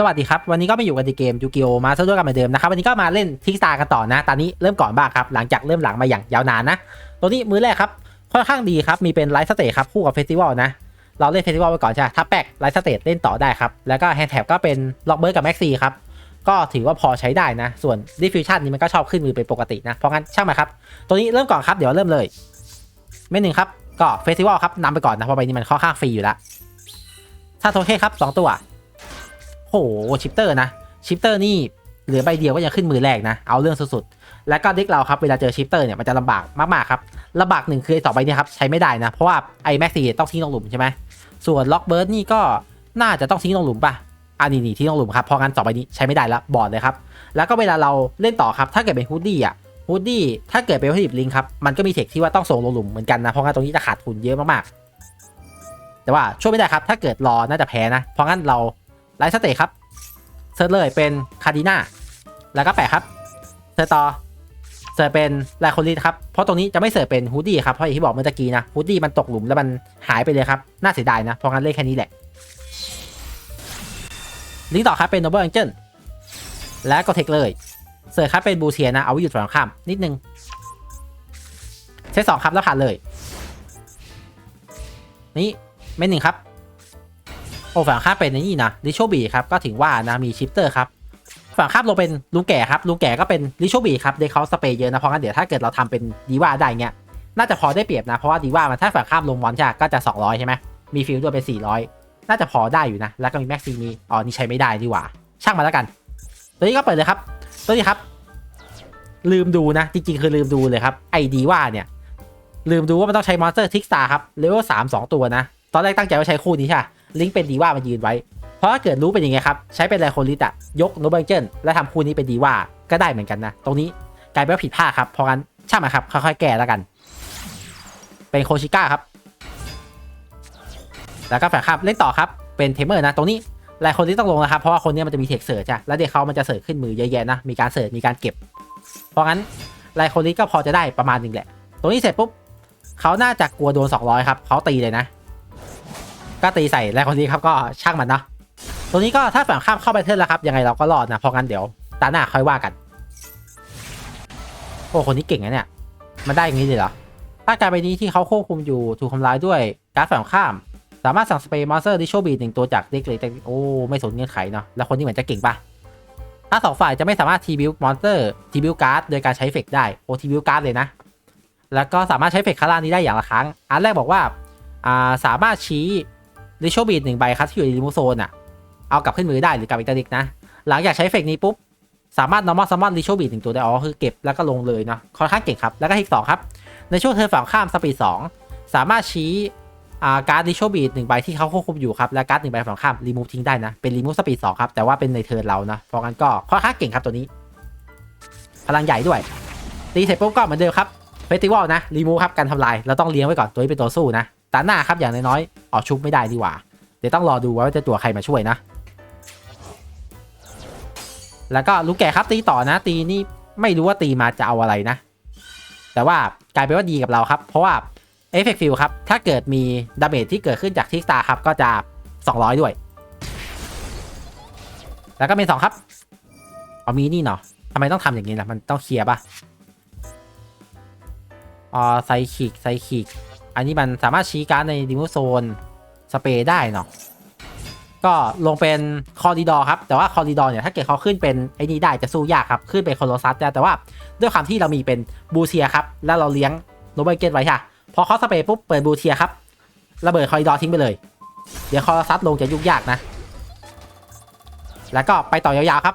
สวัสดีครับ วันนี้ก็มาอยู่กันในเกมยูกิโอมาซะด้วยกันเหมือนเดิมนะครับวันนี้ก็มาเล่นทิกสตาร์กันต่อนะ ตอนนี้เริ่มก่อนบ้างครับ หลังจากเริ่มหลังมาอย่างยาวนานนะ ตัวนี้มือแรกครับ ค่อนข้างดีครับ มีเป็นไลฟ์สเตทครับ คู่กับเฟสติวัลนะ เราเล่นเฟสติวัลไปก่อนใช่ไหมถ้าแปกไลฟ์สเตทเล่นต่อได้ครับ แล้วก็แฮนด์แท็บก็เป็นล็อกเบิร์กับแม็กซี่ครับ ก็ถือว่าพอใช้ได้นะ ส่วนดิฟิวชันนี้มันก็ชอบขึ้นมือเป็นปกตินะ เพราะงั้นช่างมาครับ ตัวนี้เริ่มก่อนครับ เดี๋ยวเริ่มเลยเมนหนึ่งครับ ก็เฟสติวัลครับนำไปก่อนนะ เพราะใบนี้มันค่อนข้างฟรีอยู่แล้วถ้าโทเคครับสองตัว โหชิปเตอร์นะชิปเตอร์นี่เหลือใบเดียวก็ยังขึ้นมือแรกนะ เอาเรื่องสุดๆ แล้วก็เด็กเราครับเวลาเจอชิปเตอร์เนี่ยมันจะลำบากมากๆครับลำบากหนึ่งคือไอ้สองใบนี้ครับใช้ไม่ได้นะ เพราะว่าไอ้แม็กซี่ต้องทิ้งลงหลุมใช่ไหมส่วนล็อกเบิร์ดนี่ก็น่าจะต้องทิ้งลงหลุมป่ะอันนี้นี่ทิ้งลงหลุมครับเพราะงั้นสองใบนี้ใช้ไม่ได้แล้วบอดเลยครับแล้วก็เวลาเราเล่นต่อครับถ้าเกิดเป็นฮูดดี้อะฮูดดี้ถ้าเกิดเป็นวัตถุดิบลิงครับมันก็มีเทคที่ว่าต้องส่งลงหลุมเหมือนกันนะเพราะงั้นตรงนี้จะขาดทุนเยอะมากๆแต่ว่าช่วยไม่ได้ครับถ้าเกิดรอน่าจะแพ้นะเพราะงั้นเรา ไลฟ์สเตทครับเซิร์ชเลยเป็นคาร์ดิน่าแล้วก็แปะครับเซิร์ชต่อเซิร์ชเป็นไลโคลิสครับเพราะตรงนี้จะไม่เสิร์ชเป็นฮูดดี้ครับเพราะอย่างที่บอกเมื่อตะกี้นะฮูดดี้มันตกหลุมแล้วมันหายไปเลยครับน่าเสียดายนะเพราะงั้นเล่นแค่นี้แหละลิงก์ต่อครับเป็น Noble Angel และก็เทคเลยเสิร์ชครับเป็นบูเทียนะเอาไว้หยุดฝั่งข้ามนิดนึงเซตสองครับแล้วผ่านเลย นี่เม็ดหนึ่งครับ โอ้ฝั่งข้ามเป็นนี่นะลิโชบีครับก็ถึงว่านะมีชิปเตอร์ครับฝั่งข้ามลงเป็นลุงแก่ครับลุงแก่ก็เป็นลิโชบีครับเด็กเขาสเปย์เยอะนะเพราะงั้นเดี๋ยวถ้าเกิดเราทำเป็นดีว่าได้เงี้ยน่าจะพอได้เปรียบนะเพราะว่าดีว่ามันถ้าฝั่งข้ามลงมอนใช่ก็จะ 200 ใช่ไหมมีฟิลด้วยเป็น 400 น่าจะพอได้อยู่นะ แล้วก็มีแม็กซีมีอ๋อนี่ใช้ไม่ได้ดีกว่า ช่างมาแล้วกัน ตัวนี้ก็เปิดเลยครับ ตัวนี้ครับ ลืมดูนะ จริงๆ คือลืมดูเลยครับไอดีว่าเนี่ย ลืมดูว่ามันต้องใช้มอนสเตอร์ทิกสตาร์ครับเลเวลสามสองตัวนะ ตอนแรกตั้งใจว่าใช้คู่นี้ใช่ไหม ลิงก์เป็นดีว่ามันยืนไว้ เพราะถ้าเกิดรู้เป็นยังไงครับ ใช้เป็นไลโคลิตอะยกโนเบิลเจนและทำคู่นี้เป็นดีว่าก็ได้เหมือนกันนะ ตรงนี้กลายเป็นว่าผิดพลาดครับเพราะงั้นช่างมันครับค่อยๆแก้แล้วกัน เป็นโคชิก้าครับ แล้วก็แฝงครับเล่นต่อครับเป็นเทมเมอร์นะ ตรงนี้หลายคนที่ต้องลงนะครับเพราะว่าคนนี้มันจะมีเทคเสิร์ชจ้ะแล้วเด็กเขามันจะเสิร์ชขึ้นมือเยอะแยะนะมีการเสิร์ชมีการเก็บ เพราะงั้นหลายคนนี้ก็พอจะได้ประมาณนึงแหละ ตรงนี้เสร็จปุ๊บเขาน่าจะกลัวโดน 200 ครับเขาตีเลยนะ ก็ตีใส่หลายคนนี้ครับก็ช่างมันเนาะตรงนี้ก็ถ้าฝั่งข้ามเข้าไปเทิร์นแล้วครับยังไงเราก็รอดนะเพราะงั้นเดี๋ยวตาหน้าค่อยว่ากัน โอ้คนนี้เก่งนะเนี่ย มันได้อย่างนี้เลยเหรอถ้าการใบนี้ที่เขาควบคุมอยู่ถูกทำลายด้วยการ์ดฝั่งข้าม สามารถสั่งสเปรย์มอนสเตอร์ดิโชบีหนึ่งตัวจากเด็กเลยแต่โอ้ไม่สนเงื่อนไขเนาะแล้วคนนี้เหมือนจะเก่งปะถ้าสองฝ่ายจะไม่สามารถทีบิวมอนสเตอร์ทีบิวการ์ดโดยการใช้เฟกได้โอ้ทีบิวการ์ดเลยนะ แล้วก็สามารถใช้เฟกคารานี้ได้อย่างละครั้ง อันแรกบอกว่าสามารถชี้ ดิโชบีหนึ่งใบครับที่อยู่ในลิมูโซนอะ เอากลับขึ้นมือได้หรือกลับอีกตาดิกนะ หลังจากใช้เฟกนี้ปุ๊บ สามารถ normal summon ดิโชบีหนึ่งตัวได้ อ๋อ คือเก็บแล้วก็ลงเลยเนาะค่อนข้างเก่งครับ แล้วก็อีกสองครับ ในช่วงเธอฝั่งข้ามสปีดสองสามารถชี้อ่าการ์ดดิโชบีหนึ่งใบที่เขาควบคุมอยู่ครับและการ์ดหนึ่งใบฝั่งข้ามรีมูฟทิ้งได้นะเป็นรีมูฟสปีดสองครับแต่ว่าเป็นในเทิร์นเรานะเพราะงั้นก็ค่อนข้างเก่งครับตัวนี้พลังใหญ่ด้วยตีเสร็จปุ๊บก็เหมือนเดิมครับเฟสติวัลนะรีมูฟครับการทำลายเราต้องเลี้ยงไว้ก่อนตัวนี้เป็นตัวสู้นะาหน้าครับอย่างน้อยๆออกชุบไม่ได้ดีกว่า เดี๋ยวต้องรอดูว่าจะตัวใครมาช่วยนะ แล้วก็ลูกแก่ครับตีต่อนะ ตีนี่ไม่รู้ว่าตีมาจะเอาอะไรนะ แต่ว่ากลายเป็นว่าดีกับเราครับ เพราะว่าเอฟเฟกต์ฟิลครับ ถ้าเกิดมีดาเมจที่เกิดขึ้นจากทิกตาร์ครับก็จะ 200 ด้วย แล้วก็เป็นสองครับเอามีนี่เนาะทำไมต้องทำอย่างนี้ล่ะมันต้องเคลียร์ป่ะอ๋อไซคิกไซคิก อันนี้มันสามารถชี้การ์ดในดิมูโซนสเปย์ได้เนาะก็ลงเป็นคอริดอร์ครับ แต่ว่าคอริดอร์เนี่ย ถ้าเกิดเขาขึ้นเป็นไอ้นี่ได้จะสู้ยากครับ ขึ้นเป็นโคโลซัสได้แต่ว่าด้วยความที่เรามีเป็นบูเซียครับ แล้วเราเลี้ยงโนเบิลเกตไว้ค่ะพอเขาสเปย์ปุ๊บเปิดบูเซียครับ ระเบิดคอริดอร์ทิ้งไปเลย เดี๋ยวคอโลซัสลงจะยุ่งยากนะ แล้วก็ไปต่อยาวๆครับ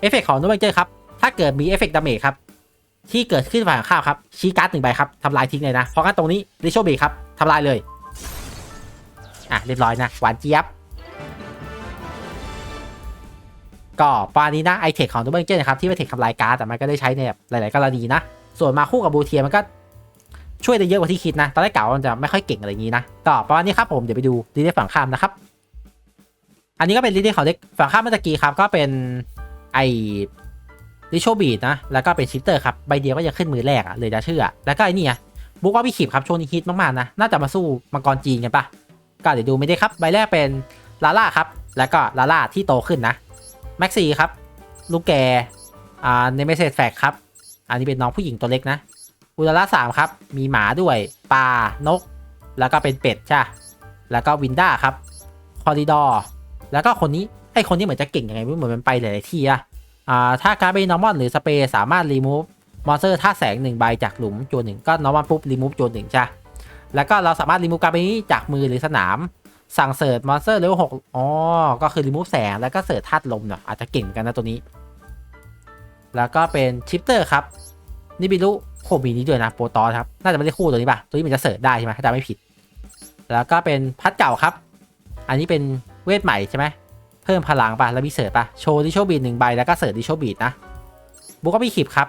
เอฟเฟกของโนเบิลเกตครับถ้าเกิดมีเอฟเฟกดาเมจครับ ที่เกิดขึ้นฝ่ายข้ามครับ ชี้การ์ดหนึ่งใบครับทำลายทิ้งเลยนะ เพราะงั้นตรงนี้ริโชบีครับทำลายเลย อะ เรียบร้อยนะ หวานเจี๊ยบ ก็ปานี้นะไอเทคของตัวเบิ้ลเจนนะครับ ที่เป็นเทคทำลายการ์ดแต่มันก็ได้ใช้ในแบบหลาย ๆ กรณีนะ ส่วนมาคู่กับบูเทียมันก็ช่วยได้เยอะกว่าที่คิดนะ ตอนแรกเก่ามันจะไม่ค่อยเก่งอะไรอย่างนี้นะก็ประมาณนี้ครับผมเดี๋ยวไปดูดีเดฝั่งข้ามนะครับอันนี้ก็เป็นดีเดของเด็กฝั่งข้ามเมื่อกี้ครับก็เป็นไอ ดิโชบีดนะ แล้วก็เป็นชิปเตอร์ครับ ใบเดียวก็ยังขึ้นมือแรกอะเลยจะเชื่อ แล้วก็ไอ้นี่อะบุ๊กว่าพี่ขีบครับช่วงนี้ฮิตมากๆนะ น่าจะมาสู้มังกรจีนกันปะก็เดี๋ยวดูไม่ได้ครับ ใบแรกเป็นลาล่าครับ แล้วก็ลาล่าที่โตขึ้นนะ แม็กซี่ครับ ลูกแกอ่าในเมสเซจแฟกครับ อันนี้เป็นน้องผู้หญิงตัวเล็กนะ อุลาล่าสามครับ มีหมาด้วย ปลา นก แล้วก็เป็นเป็ดใช่ แล้วก็วินด้าครับ คอริดอร์ แล้วก็คนนี้ไอคนนี้เหมือนจะเก่งยังไงไม่เหมือนมันไปหลายที่อะ ถ้าการ์ดเป็นนอร์มอนหรือสเปร์สามารถรีมูฟมอนสเตอร์ท่าแสงหนึ่งใบจากหลุมโจนหนึ่งก็นอร์มอนปุ๊บรีมูฟโจนหนึ่งใช่แล้วก็เราสามารถรีมูฟการ์ดใบนี้จากมือหรือสนาม สั่งเสิร์ชมอนสเตอร์เลเวลหกอ๋อ ก็คือรีมูฟแสงแล้วก็เสิร์ชธาตุลมเนาะอาจจะเก่งกันนะตัวนี้ แล้วก็เป็นชิปเตอร์ครับนี่บิลุโคมีนี้ด้วยนะโปรตอนครับน่าจะไม่ได้คู่ตัวนี้ป่ะตัวนี้มันจะเสิร์ชได้ใช่ไหมถ้าจำไม่ผิด แล้วก็เป็นพัดเก่าครับ อันนี้เป็นเวทใหม่ใช่ไหม เพิ่มพลังปะแล้วมีเสิร์ชปะโชว์ดิโชบีดหนึ่งใบแล้วก็เสิร์ชดิโชบีดนะบุกก็มีขีบครับ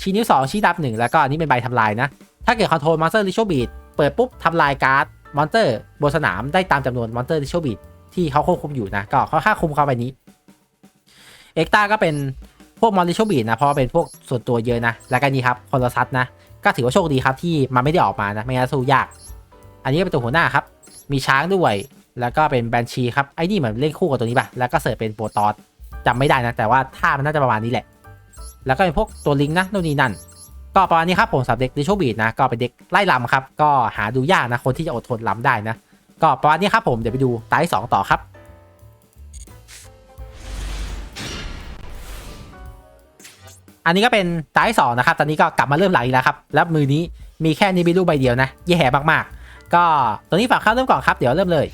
ชี้นิ้วสองชี้ดับหนึ่งแล้วก็อันนี้เป็นใบทำลายนะ ถ้าเกิดคอนโทรลมอนสเตอร์ดิโชบีดเปิดปุ๊บทำลายการ์ดมอนสเตอร์บนสนามได้ตามจำนวนมอนสเตอร์ดิโชบีดที่เขาควบคุมอยู่นะ ก็ค่อนข้างคุมเข้าไปนี้เอ็กตาก็เป็นพวกมอนดิโชบีดนะ เพราะเป็นพวกส่วนตัวเยอะนะ แล้วก็นี่ครับคอนซัสนะ ก็ถือว่าโชคดีครับที่มันไม่ได้ออกมานะ ไม่งั้นสู้ยาก อันนี้ก็เป็นตัวหัวหน้าครับ มีช้างด้วย แล้วก็เป็นแบนชีครับไอ้นี่เหมือนเล่นคู่กับตัวนี้ป่ะแล้วก็เสิร์ฟเป็นโปรตอสจำไม่ได้นะ แต่ว่าท่ามันน่าจะประมาณนี้แหละ แล้วก็เป็นพวกตัวลิงก์นะโน่นนี่นั่น ก็ประมาณนี้ครับผมสำหรับเด็กดิโชบีดนะก็เป็นเด็กไล่ลำครับ ก็หาดูยากนะคนที่จะอดทนลำได้นะ ก็ประมาณนี้ครับผมเดี๋ยวไปดูตาที่สองต่อครับอันนี้ก็เป็นตาที่สองนะครับ ตอนนี้ก็กลับมาเริ่มหลังอีกแล้วครับ แล้วมือนี้มีแค่นิบิลูใบเดียวนะ แย่มากๆ ก็ตัวนี้ฝากเข้าเริ่มก่อนครับ เดี๋ยวเริ่มเลย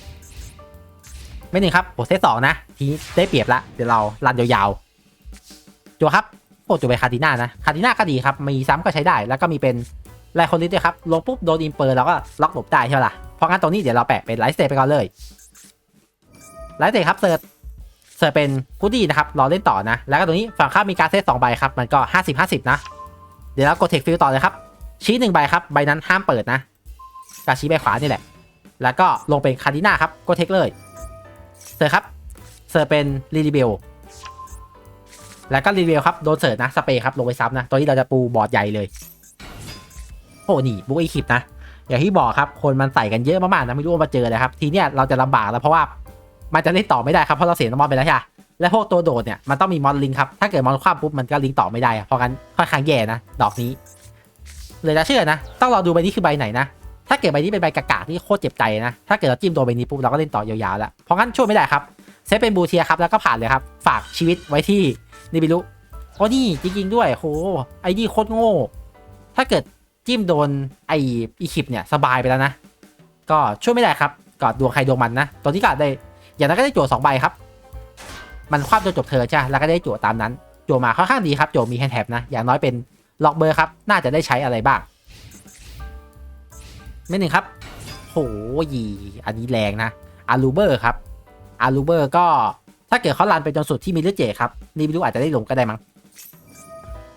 ไม่หนึ่งครับโอ้เซตสองนะ ทีนี้ได้เปรียบละ เดี๋ยวเราลันยาวๆจัวครับโอ้จัวไปคาติน่านะ คาติน่าก็ดีครับ มีซ้ำก็ใช้ได้ แล้วก็มีเป็นไลคอนลิสด้วยครับ ลงปุ๊บโดนอิมเปอร์เราก็ล็อกหลบได้ใช่ไหมล่ะ เพราะงั้นตรงนี้เดี๋ยวเราแปะเป็นไลท์สเตทไปก่อนเลย ไลท์สเตทครับเสิร์ชเสิร์ชเป็นกูดี้นะครับ รอเล่นต่อนะ แล้วก็ตรงนี้ฝั่งข้ามมีการเซตสองใบครับ มันก็ห้าสิบห้าสิบนะ เดี๋ยวเรากดเทคฟิลต่อเลยครับ ชี้หนึ่งใบครับ ใบนั้นห้ามเปิดนะก็ชี้ใบขวานี่แหละ แล้วก็ลงเป็นคาร์ดิน่าครับ กดเทคเลย สิร์ชครับ เสิร์ชเป็นลิลิเบลแล้วก็รีวิวครับ โดนเสิร์ชนะ สเปรย์ครับ ลงไปซ้ำนะ ตัวนี้เราจะปูบอร์ดใหญ่เลย โอ้นี่บุ๊กอีคลิปนะ อย่างที่บอกครับ คนมันใส่กันเยอะมากๆนะ ไม่รู้ว่ามาเจอเลยครับ ทีเนี้ยเราจะลำบากแล้วเพราะว่ามันจะเล่นต่อไม่ได้ครับ เพราะเราเสียน้ำมอนไปแล้วใช่ไหมและพวกตัวโดดเนี่ย มันต้องมีมอนลิงครับ ถ้าเกิดมอนคว่ำปุ๊บมันก็ลิงต่อไม่ได้ เพราะงั้นค่อนข้างแย่นะ ดอกนี้ เลยจะเชื่อนะ ต้องรอดูใบนี้คือใบไหนนะ ถ้าเกิดใบนี้เป็นใบกากาที่โคตรเจ็บใจนะ ถ้าเกิดเราจิ้มโดนใบนี้ปุ๊บเราก็เล่นต่อยาวๆแล้ว เพราะงั้นช่วยไม่ได้ครับเซตเป็นบูเทียครับแล้วก็ผ่านเลยครับ ฝากชีวิตไว้ที่นิบิลุโอ้นี่จริงๆด้วยโหไอ้นี่โคตรโง่ ถ้าเกิดจิ้มโดนไอ้อีคิปเนี่ยสบายไปแล้วนะ ก็ช่วยไม่ได้ครับก็ดวงใครดวงมันนะตอนนี้ก็ได้ อย่างนั้นก็ได้โจทย์สองใบครับ มันคว้าจนจบเธอใช่แล้วก็ได้โจทย์ตามนั้นโจทย์มาค่อนข้างดีครับโจทย์มีแฮนด์แท็บนะอย่างน้อยเป็นล็อกเบอร์ครับน่าจะได้ใช้อะไรบ้าง ไม่หนึ่งครับโหยีอันนี้แรงนะอารูเบอร์ครับอารูเบอร์ก็ถ้าเกิดเขาลันไปจนสุดที่มิลเลอร์เจครับนี่ไม่รู้อาจจะได้ลงก็ได้มั้ง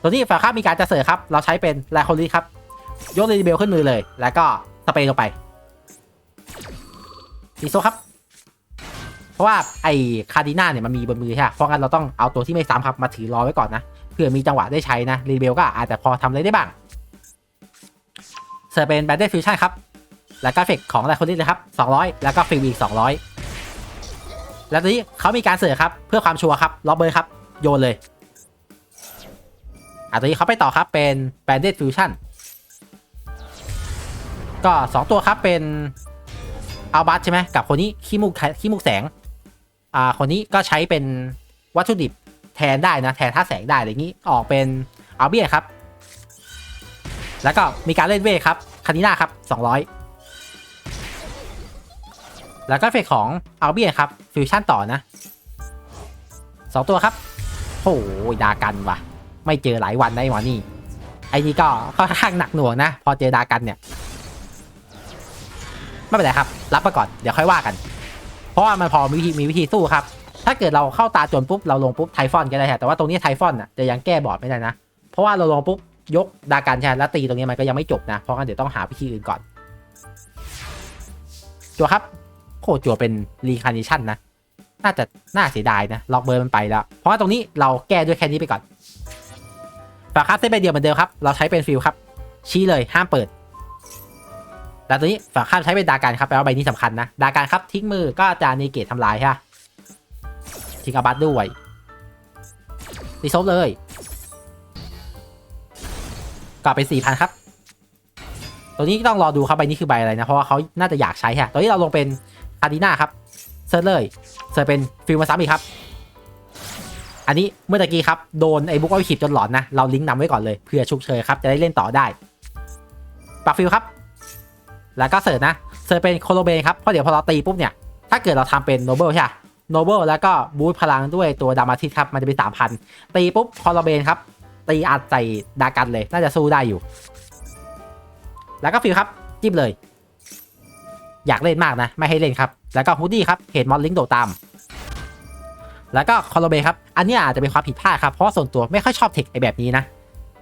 ตัวนี้ฝาข้ามีการจะเสิร์ฟครับ เราใช้เป็นไลโคลิครับ ยกเรดิเบลขึ้นมือเลย แล้วก็สเปรย์ลงไปดีโซครับ เพราะว่าไอ้คาร์ดิน่าเนี่ยมันมีบนมือใช่ไหมเพราะงั้นเราต้องเอาตัวที่ไม่ซ้ำครับมาถือรอไว้ก่อนนะ เพื่อมีจังหวะได้ใช้นะเรดิเบลก็อาจจะพอทำอะไรได้บ้าง เสิร์ฟเป็นแบตเตอร์ฟิวชั่นครับ แล้วก็เฟกของไลโคลิเลยครับ 200 แล้วก็ฟรีอีก200แล้วตัวนี้เขามีการเสิร์ฟครับ เพื่อความชัวร์ครับล็อบเบอร์ครับ โยนเลยอะตัวนี้เขาไปต่อครับเป็น Banded Fusion ก็ 2 ตัวครับเป็นอัลบัตใช่ไหมกับคนนี้ขี้มูกขี้มูกแสงอ่าคนนี้ก็ใช้เป็นวัตถุดิบแทนได้นะ แทนท่าแสงได้อะไรอย่างนี้ออกเป็นอัลเบียครับ แล้วก็มีการเล่นเวทครับคานิน่าครับ 200 แล้วก็เฟกของอัลเบียครับฟิวชั่นต่อนะ 2 ตัวครับโอ้ยดากันว่ะ ไม่เจอหลายวันได้หมอนี่ ไอ้นี่ก็ค่อนข้างหนักหน่วงนะ พอเจอดากันเนี่ย ไม่เป็นไรครับ รับไปก่อน เดี๋ยวค่อยว่ากัน เพราะว่ามันพอมีวิธีมีวิธีสู้ครับ ถ้าเกิดเราเข้าตาจนปุ๊บเราลงปุ๊บไทฟอนก็ได้แต่ว่าตรงนี้ไทฟอนอะจะยังแก้บอร์ดไม่ได้นะ เพราะว่าเราลงปุ๊บ ยกดากันใช่แล้วตีตรงนี้มันก็ยังไม่จบนะ เพราะงั้นเดี๋ยวต้องหาวิธีอื่นก่อน จัวครับ โคจัวเป็นรีคานิชันนะ น่าจะน่าเสียดายนะ ล็อกเบอร์มันไปแล้ว เพราะว่าตรงนี้เราแก้ด้วยแค่นี้ไปก่อนฝากคับเส้นใบเดียวเหมือนเดิมครับ เราใช้เป็นฟิลครับ ชี้เลยห้ามเปิด แล้วตัวนี้ฝากข้ามใช้เป็นดาการครับแปลว่าใบนี้สำคัญนะ ดาการครับทิ้งมือก็จะเนเกตทำลายใช่ไหมทิ้งอาบัตด้วยตีซบเลย กลับไปสี่พันครับ ตัวนี้ต้องรอดูครับใบนี้คือใบอะไรนะ เพราะว่าเขาน่าจะอยากใช้ฮะตัวนี้เราลงเป็นคาร์ดิน่าครับเซิร์ชเลยเซิร์ชเป็นฟิลมาซ้ำอีกครับ อันนี้เมื่อตะกี้ครับโดนไอ้บุ๊กเอาขีบจนหลอนนะ เราลิงก์นำไว้ก่อนเลยเผื่อฉุกเฉินครับจะได้เล่นต่อได้ปักฟิลครับ แล้วก็เสิร์ชนะ เสิร์ชเป็นโคโลเบนครับเพราะเดี๋ยวพอเราตีปุ๊บเนี่ยถ้าเกิดเราทำเป็นโนเบิลใช่ไหมโนเบิลแล้วก็บูทพลังด้วยตัวดามาทิสครับ มันจะเป็นสามพันตีปุ๊บคโลเบนครับ ตีอัดใส่ดากันเลย น่าจะสู้ได้อยู่ แล้วก็ฟิลครับ จิ้มเลย อยากเล่นมากนะ ไม่ให้เล่นครับ แล้วก็ฮูดดี้ครับเห็นมอนลิงโดตาม แล้วก็คอลโลเบครับ อันนี้อาจจะเป็นความผิดพลาดครับ เพราะส่วนตัวไม่ค่อยชอบเทคไอแบบนี้นะ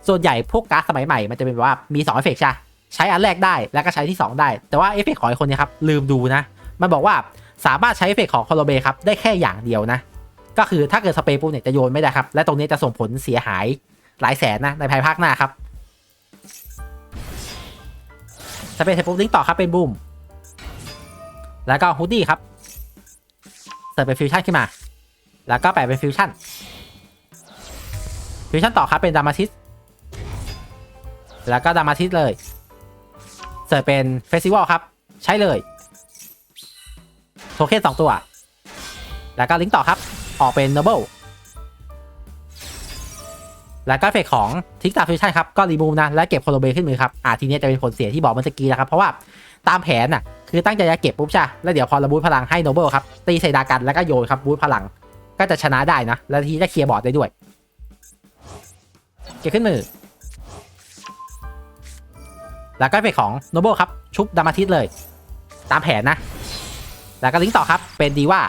ส่วนใหญ่พวกการ์ดสมัยใหม่ มันจะเป็นแบบว่ามี2เอฟเฟกต์ใช่ใช้อันแรกได้ แล้วก็ใช้ที่ 2 ได้ แต่ว่าเอฟเฟกต์ของไอคนนี้ครับลืมดูนะ มันบอกว่าสามารถใช้เอฟเฟกต์ของคอลโลเบครับได้แค่อย่างเดียวนะก็คือถ้าเกิดสเปรย์ปุ๊บเนี่ยจะโยนไม่ได้ครับ และตรงนี้จะส่งผลเสียหาย หลายแสนนะในภายภาคหน้าครับสเปรย์เสร็จปุ๊ลิงก์ต่อครับเป็นบูมแล้วก็ฮูดดี้ครับเสิร์ฟเป็นฟิวชั่นขึ้นมา แล้วก็แปะเป็นฟิวชั่น ฟิวชั่นต่อครับเป็นดามาทิส แล้วก็ดามาทิสเลย เสิร์ฟเป็นเฟสติวัลครับ ใช้เลย โทเค็นสองตัว แล้วก็ลิงก์ต่อครับ ออกเป็นโนเบิล แล้วก็เฟกของทิกตาฟิวชั่นครับก็รีมูฟนะและเก็บโคโลเบขึ้นมือครับอ่าทีนี้จะเป็นผลเสียที่บอกเมื่อกี้แล้วครับเพราะว่าตามแผนน่ะคือตั้งใจจะเก็บปุ๊บใช่แล้วเดี๋ยวพอระบูทพลังให้โนเบิลครับตีใส่ดากันแล้วก็โยนครับบูทพลังก็จะชนะได้นะ แล้วทีจะเคลียร์บอร์ดได้ด้วย เก็บขึ้นมือ แล้วก็เฟกของโนเบิลครับชุบดามาทิสเลย ตามแผนนะ แล้วก็ลิงก์ต่อครับเป็นดีว่า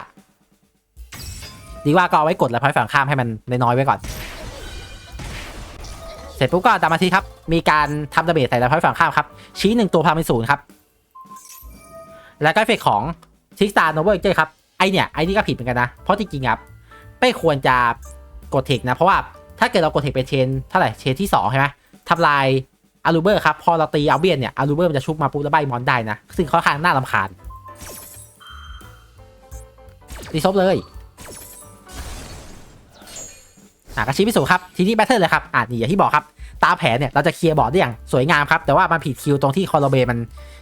ดีว่าก็เอาไว้กดแล้วพอยฝั่งข้ามให้มันน้อยๆไว้ก่อน ร็จปุ๊บก็ดามาทิสครับ มีการทำดาเมจใส่แล้วพอยฝั่งข้ามครับ ชี้หนึ่งตัวพาเป็นศูนย์ครับ แล้วก็เฟกของทิกสตาโนเบิลเจครับ ไอเนี่ยไอนี่ก็ผิดเหมือนกันนะ เพราะจริงๆครับ ไม่ควรจะกดเทคนะ เพราะว่าถ้าเกิดเรากดเทคเป็นเชนเท่าไหร่เชนที่2ใช่ไหมทำลายอารูเบอร์ครับ พอเราตีอัลเบียนเนี่ยอารูเบอร์มันจะชุบมาปุ๊บแล้วใบมอนได้นะ ซึ่งค่อนข้างน่ารำคาญตีซบเลยอะกระชี้พิสูจน์ครับ ทีนี้แบทเทิลเลยครับอะนี่อย่างที่บอกครับ ตามแผนเนี่ยเราจะเคลียร์บอร์ดได้อย่างสวยงามครับ แต่ว่ามันผิดคิวตรงที่คอร์เบมัน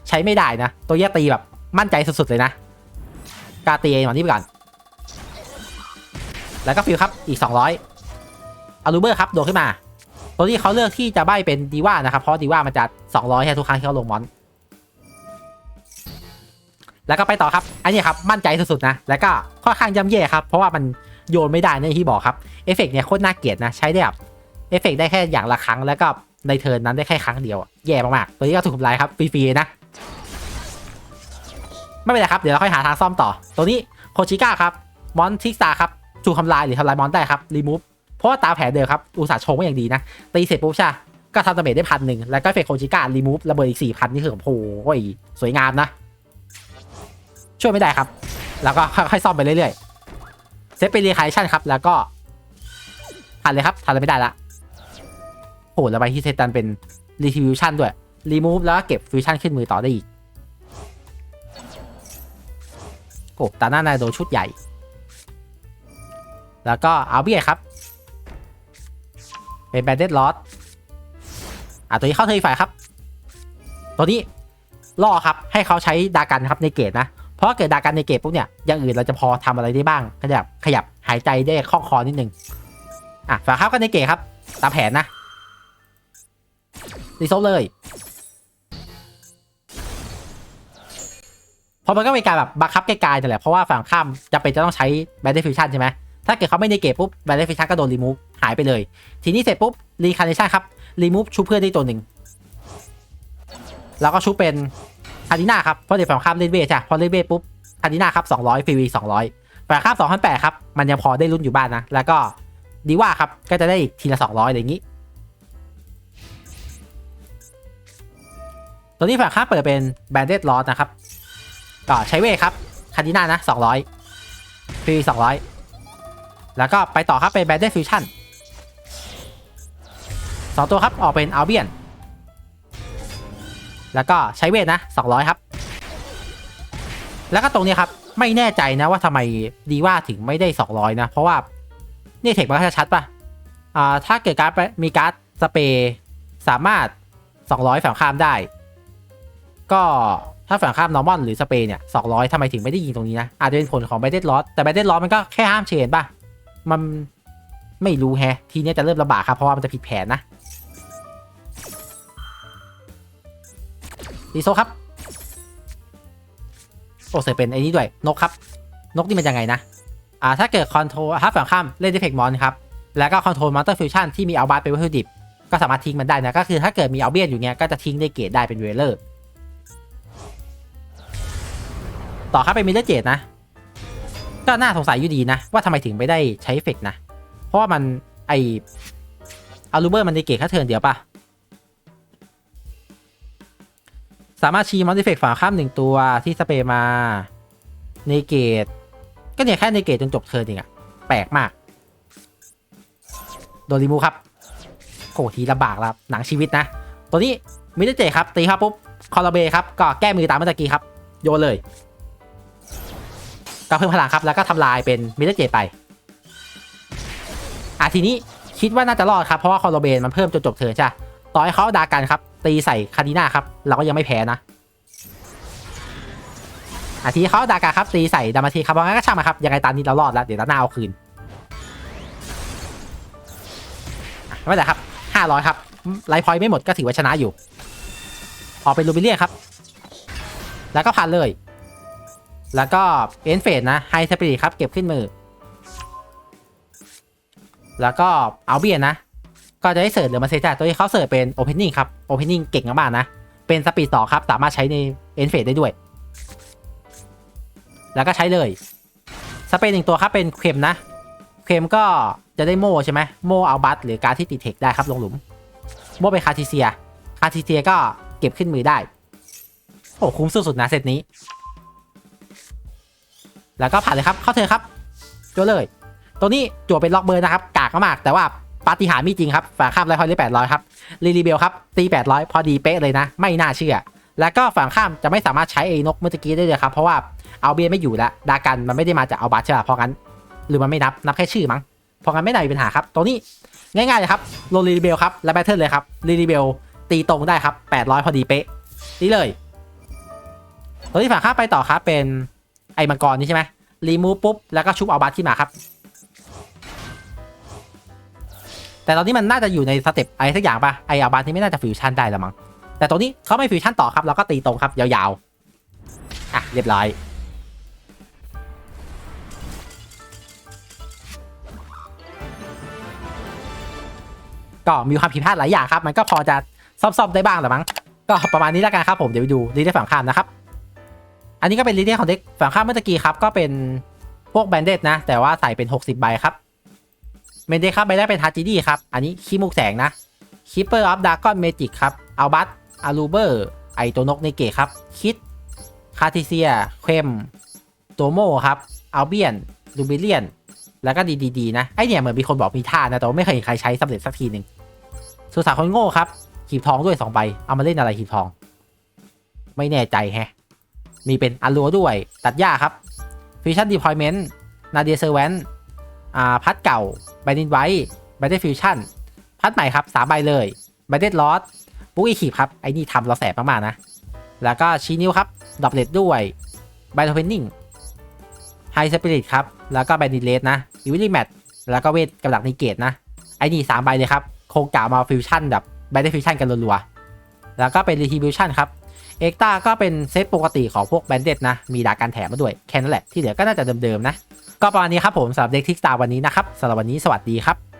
ใช้ไม่ได้นะ ตัวแยกตีแบบมั่นใจสุดๆเลยนะ กาตีเองหน่อยนี้ไปก่อน แล้วก็ฟิลครับอีก 200อารูเบอร์ครับโดดขึ้นมา ตัวนี้เขาเลือกที่จะใบเป็นดีว่านะครับ เพราะดีว่ามันจะ 200แค่ทุกครั้งที่เขาลงมอน แล้วก็ไปต่อครับ อันนี้ครับมั่นใจสุดๆนะ แล้วก็ค่อนข้างย่ำแย่ครับ เพราะว่ามันโยนไม่ได้นะที่บอกครับ เอฟเฟกต์เนี่ยโคตรน่าเกลียดนะ ใช้ได้แบบ เอฟเฟกต์ได้แค่อย่างละครั้งแล้วก็ในเทิร์นนั้นได้แค่ครั้งเดียวแย่มากๆตัวนี้ก็ถูกทำลายครับฟรีๆนะ ไม่เป็นไรครับ เดี๋ยวเราค่อยหาทางซ่อมต่อ ตัวนี้โคชิก้าครับมอนทิกซาครับถูกทำลายหรือทำลายมอนได้ครับรีมูฟเพราะว่าตาแผนเดิมครับอุตส่าห์ชงไว้อย่างดีนะตีเสร็จปุ๊บใช่ก็ทำดาเมจได้พันหนึ่งแล้วก็เฟกโคชิก้ารีมูฟระเบิดอีกสี่พันนี่คือโอ้โหสวยงามนะ ช่วยไม่ได้ครับ แล้วก็ค่อยๆซ่อมไปเรื่อยๆเซตเป็นรีคาชั่นครับแล้วก็ทันเลยครับทันเลยไม่ได้ละ โอ้โหแล้วไปที่เซตันเป็นรีทิวชั่นด้วยรีมูฟแล้วก็เก็บฟิวชั่นขึ้นมือต่อได้อีกโอ้ตาหน้านายโดนชุดใหญ่ แล้วก็เอาเบียครับ เป็นแบนเดดลอสอะตัวนี้เข้าเทอร์ฝ่ายครับ ตัวนี้ล่อครับให้เขาใช้ดากันครับในเกตนะ เพราะเกิดดากันในเกตปุ๊บเนี่ยอย่างอื่นเราจะพอทำอะไรได้บ้างขยับขยับหายใจได้คล่องคอนิดนึงอะฝ่ากครับก็ในเกตครับ ตามแผนนะ รีโซลเลยเพราะมันก็เป็นการแบบบังคับไกลๆนั่แหละ เพราะว่าฝั่งข้ามจะเป็นจะต้องใช้แบนเดฟิวชั่นใช่ไหมถ้าเกิดเขาไม่ในเกตปุ๊บแบนเดฟิวชั่นก็โดนรีมูฟหายไปเลย ทีนี้เสร็จปุ๊บรีคาร์เนชั่นครับรีมูฟชูเพื่อนได้ตัวหนึ่งแล้วก็ชูเป็นคาร์ดิน่าครับเพราะเดี๋ยวฝั่งข้ามเล่นเวทใช่พอเล่นเวทปุ๊บคาร์ดิน่าครับ200ฟรีวี200ฝั่งข้าม2,800ครับมันยังพอได้ลุ้นอยู่บ้านนะแล้วก็ดีว่าครับก็จะได้อีกทีละ200อะไรอย่างนี้ ตัวนี้ฝั่งข้าเปิดเป็นแบนเดดลอสนะครับก็ใช้เวครับคาดิน่านะ200ฟรี200 แล้วก็ไปต่อครับเป็นแบนเดดฟิวชั่นสองตัวครับออกเป็นอัลเบียน แล้วก็ใช้เวทนะ 200 ครับ แล้วก็ตรงนี้ครับ ไม่แน่ใจนะว่าทำไมดีว่าถึงไม่ได้ 200 นะ เพราะว่า นี่เทคมันก็จะชัดป่ะอ่าถ้าเกิดการ์ดมีการ์ดสเปรย์สามารถ 200 ฝั่งข้ามได้ ก็ถ้าฝั่งข้ามนอร์มอนหรือสเปรย์เนี่ย200ทำไมถึงไม่ได้ยิงตรงนี้นะ อาจจะเป็นผลของแบ d เด l ลอ s แต่แบ d เด l ลอ s มันก็แค่ห้ามเชนป่ะ มันไม่รู้แฮะ ทีนี้จะเริ่มลำบากครับ เพราะว่ามันจะผิดแผนนะดีโซครับ โอ้เสเป็นไอ้นี้ด้วย นกครับ นกนี่มันยังไงนะ อ่า ถ้าเกิดคอนโทรลถ้าฝั่งข้ามเล่นดิเฟกมอนครับ แล้วก็คอนโทรลมอนเตอร์ฟิวชั่นที่มีเอาบัตเป็นวัตถุดิบ ก็สามารถทิ้งมันได้นะ ก็คือถ้าเกิดมีเอาเบียนอยู่เนี้ยก็จะทิ้งได้เกรดได้เป็นเวเลอร์ ต่อครับเป็นมิเลเจตนะ ก็น่าสงสัยอยู่ดีนะ ว่าทำไมถึงไม่ได้ใช้เฟกนะ เพราะว่ามันไออารูเบอร์มันในเกรดแค่เทิร์นเดียวปะสามารถชี้มอนติเฟกต์ฝาข้ามหนึ่งตัวที่สเปรย์มาในเกต ก็เนี่ยแค่ในเกตจนจบเทิร์นเองอะแปลกมาก โดรีมูครับโหทีลำบากแล้วหนังชีวิตนะ ตัวนี้มิเตอร์เจครับตีครับปุ๊บคอร์เบครับก็แก้มือตามเมื่อกี้ครับ โยนเลย ก็เพิ่มพลังครับแล้วก็ทำลายเป็นมิเตอร์เจไปอะทีนี้คิดว่าน่าจะรอดครับเพราะว่าคอร์เบนมันเพิ่มจนจบเทิร์นใช่ต่อให้เขาดากันครับ ตีใส่คาดีนาครับเราก็ยังไม่แพ้นะอะทีเขาดากันครับตีใส่ดามาทีครับเพราะงั้นก็ช่างมาครับยังไงตอนนี้เรารอดแล้วเดี๋ยวตอนหน้าเอาคืนไม่เป็นไรครับ500ครับไลฟ์พอยต์ไม่หมดก็ถือว่าชนะอยู่ ออกเป็นลูบิเลียครับ แล้วก็ผ่านเลย แล้วก็เอ็นเฟสนะไฮสปิริตครับเก็บขึ้นมือ แล้วก็เอาเบียนนะ ก็จะได้เสิร์ชหรือมาเซจ่าตัวที่เขาเสิร์ชเป็นโอเพนนิ่งครับโอเพนนิ่งเก่งมากนะ เป็นสปีดต่อครับสามารถใช้ในเอ็นเฟสได้ด้วย แล้วก็ใช้เลยสเปนหนึ่งตัวครับเป็นเคมนะเคมก็จะได้โม่ใช่ไหมโม่เอาบัตหรือการที่ติดเทคได้ครับลงหลุม โม่เป็นคาทิเซีย คาทิเซียก็เก็บขึ้นมือได้โอ้คุ้มสุดๆนะเซตนี้ แล้วก็ผ่านเลยครับเข้าเธอครับจวเลย ตัวนี้จั่วเป็นล็อกเบอร์นะครับกากมากแต่ว่าปาฏิหาริย์มีจริงครับฝั่งข้ามไรพอยได้แปดร้อยครับลีลีเบลครับตีแปดร้อยพอดีเป๊ะเลยนะ ไม่น่าเชื่อ แล้วก็ฝั่งข้ามจะไม่สามารถใช้ไอ้นกเมื่อกี้ได้เลยครับเพราะว่าเอาเบียไม่อยู่แล้วดากันมันไม่ได้มาจากเอาบัตใช่ไหมเพราะงั้น หรือมันไม่นับนับแค่ชื่อมั้งเพราะงั้นไม่น่ามีปัญหาครับตัวนี้ง่ายๆเลยครับโรลีลีเบลครับและแบทเทิลเลยครับลีลีเบลตีตรงได้ครับ800 พอดีเป๊ะนี่เลยตัวที่ฝั่งข้ามไปต่อครับเป็น ไอ้มังกรนี่ใช่ไหมรีมูฟปุ๊บ แล้วก็ชุบเอาบัตขึ้นมาครับ แต่ตอนนี้มันน่าจะอยู่ในสเต็ปอะไรสักอย่างปะไออาบานที่ไม่น่าจะฟิวชั่นได้แล้วมั้งแต่ตรงนี้เขาไม่ฟิวชั่นต่อครับเราก็ตีตรงครับยาวๆอะเรียบร้อยก็มีความผิดพลาดหลายอย่างครับ มันก็พอจะซ่อมๆได้บ้างแหละมั้ง ก็ประมาณนี้แล้วกันครับผม เดี๋ยวไปดูลีได้ฝั่งข้ามนะครับ อันนี้ก็เป็นลีดได้ของเด็กฝั่งข้ามเมื่อกี้ครับ ก็เป็นพวกแบนเดตนะ แต่ว่าใส่เป็น 60 ใบครับเมนเดครับใบแรกเป็นฮาจิดี้ครับ อันนี้ขี้มุกแสงนะคิปเปอร์ออฟดากอนเมจิกครับอัลบัตอารูเบอร์ไอตัวนกในเกตครับ คิดคาทิเซียเคมโตโมครับอัลเบียนลูบิเลียน แล้วก็ดีดีนะ ไอเนี่ยเหมือนมีคนบอกมีท่านะ แต่ว่าไม่เคยเห็นใครใช้สำเร็จสักทีหนึ่งสุสานคนโง่ครับขีบทองด้วย2ใบเอามาเล่นอะไรขีบทอง ไม่แน่ใจแฮะ มีเป็นอัลลัวด้วย ตัดหญ้าครับฟิชชั่นดีพอยเมนต์นาเดียเซอร์แวนอ่าพัดเก่าไบดินไว้ไบเดฟิวชั่นพัดใหม่ครับสามใบเลยไบเดดลอสบุ๊กอีคีบครับ ไอ้นี่ทำเราแสบมาก ๆ นะ แล้วก็ชีนิวครับดอบเลดด้วยไบโทเพนนิ่งไฮสปิริตครับ แล้วก็ไบดินเลสนะอิวิลี่แมทแล้วก็เวทกำลังนิเกตนะ ไอ้นี่สามใบเลยครับ โคงกามาฟิวชั่นแบบไบเดฟิวชั่นกันรัวๆแล้วก็เป็นรีทิบิวชั่นครับ เอ็กตาก็เป็นเซตปกติของพวกแบนเด็ดนะ มีดาการแถมมาด้วย แค่นั้นแหละ ที่เหลือก็น่าจะเดิมๆนะ ก็ประมาณนี้ครับผมสำหรับเด็กทิกตาวันนี้นะครับสำหรับวันนี้สวัสดีครับ